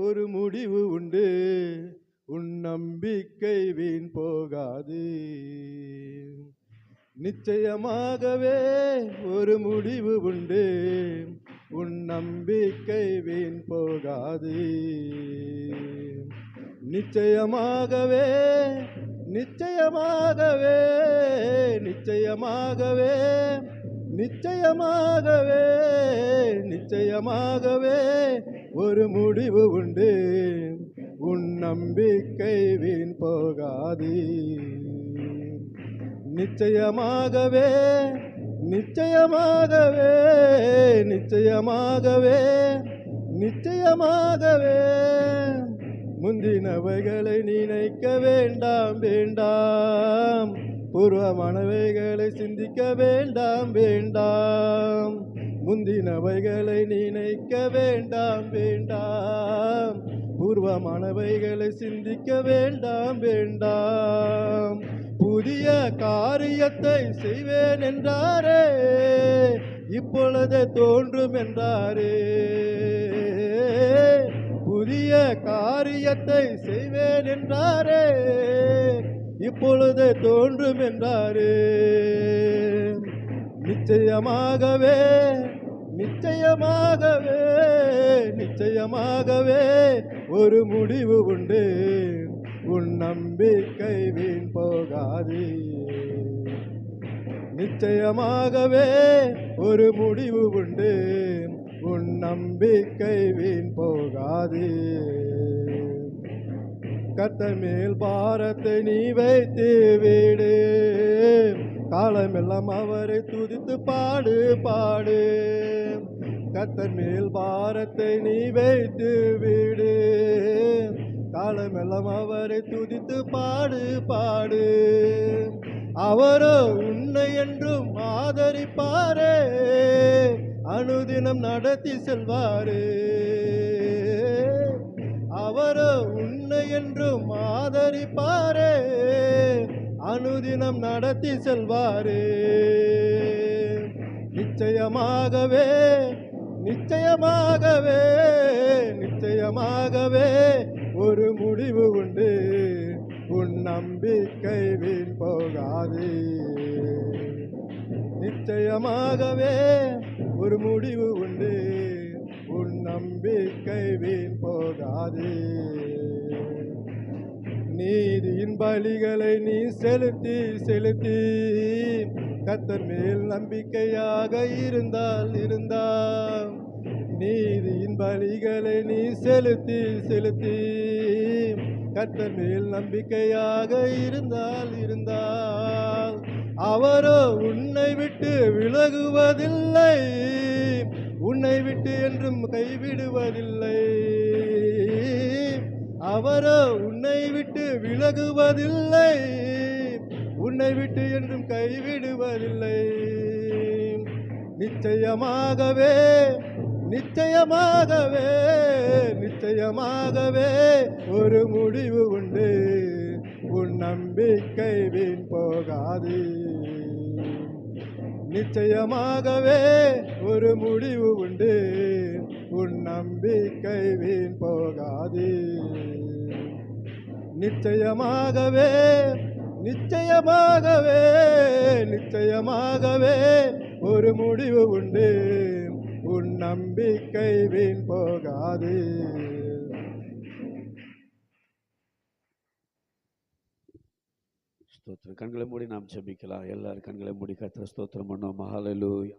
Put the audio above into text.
ஒரு முடிவு உண்டு. உன் நம்பிக்கை வீண் போகாது. நிச்சயமாகவே ஒரு முடிவு உண்டு. உன் நம்பிக்கை வீண் போகாது. நிச்சயமாகவே நிச்சயமாகவே நிச்சயமாகவே நிச்சயமாகவே நிச்சயமாகவே ஒரு முடிவு உண்டு. உன் நம்பிக்கை வீண் போகாது. நிச்சயமாகவே நிச்சயமாகவே நிச்சயமாகவே நிச்சயமாகவே. முந்தினவைகளை நினைக்க வேண்டாம் வேண்டாம். பூர்வமானவைகளை சிந்திக்க வேண்டாம் வேண்டாம். முந்தினவைகளை நினைக்க வேண்டாம் வேண்டாம். பூர்வமானவைகளை சிந்திக்க வேண்டாம் வேண்டாம். புதிய காரியத்தை செய்வேன் என்றாரே இப்பொழுது தோன்றும் என்றாரே. புதிய காரியத்தை செய்வேன் என்றாரே இப்பொழுது தோன்றும் என்றாரே. நிச்சயமாகவே நிச்சயமாகவே நிச்சயமாகவே ஒரு முடிவு உண்டு. உன் நம்பிக்கை வீண் போகாது. நிச்சயமாகவே ஒரு முடிவு உண்டு. உன் நம்பிக்கை வீண் போகாது. கத்த மேல் பாரத்தை நீ வைத்து வீடு. காலமெல்லாம் அவரை துதித்து பாடு பாடு. கர்த்தர் மேல் பாரத்தை நீ வைத்து விடு. காலமெல்லாம் அவரை துதித்து பாடு பாடு. அவரோ உன்னை என்றும் ஆதரிப்பாரே. அனுதினம் நடத்தி செல்வாரே. அவரோ உன்னை என்றும் ஆதரிப்பாரே. அனுதினம் நடத்தி செல்வாரே. நிச்சயமாகவே நிச்சயமாகவே நிச்சயமாகவே ஒரு முடிவு உண்டு. உன் நம்பிக்கை வீண் போகாது. நிச்சயமாகவே ஒரு முடிவு உண்டு. உன் நம்பிக்கை வீண் போகாது. நீதியின் பலிகளை நீ செலுத்தி செலுத்தி. கத்தர் மேல் நம்பிக்கையாக இருந்தால் இருந்தால். நீதியின் பலிகளை நீ செலுத்தி செலுத்தி. கத்தர் மேல் நம்பிக்கையாக இருந்தால் இருந்தால். அவரோ உன்னை விட்டு விலகுவதில்லை. உன்னை விட்டு என்றும் கைவிடுவதில்லை. அவரோ உன்னை விட்டு விலகுவதில்லை. உன்னை விட்டு என்றும் கைவிடுவதில்லை. நிச்சயமாகவே நிச்சயமாகவே நிச்சயமாகவே ஒரு முடிவு உண்டு. உன் நம்பிக்கை வீண் போகாது. நிச்சயமாகவே ஒரு முடிவு உண்டு. உன் நம்பிக்கை வீண் போகாது. நிச்சயமாகவே நிச்சயமாகவே நிச்சயமாகவே ஒரு முடிவு உண்டு. உன் நம்பிக்கை வீண் போகாது. ஸ்தோத்திரம். கண்களை மூடி நாம் செபிக்கலாம் எல்லாரும் கண்களை மூடி கத்திர ஸ்தோத்திரம் பண்ணோம் மகாலலூயா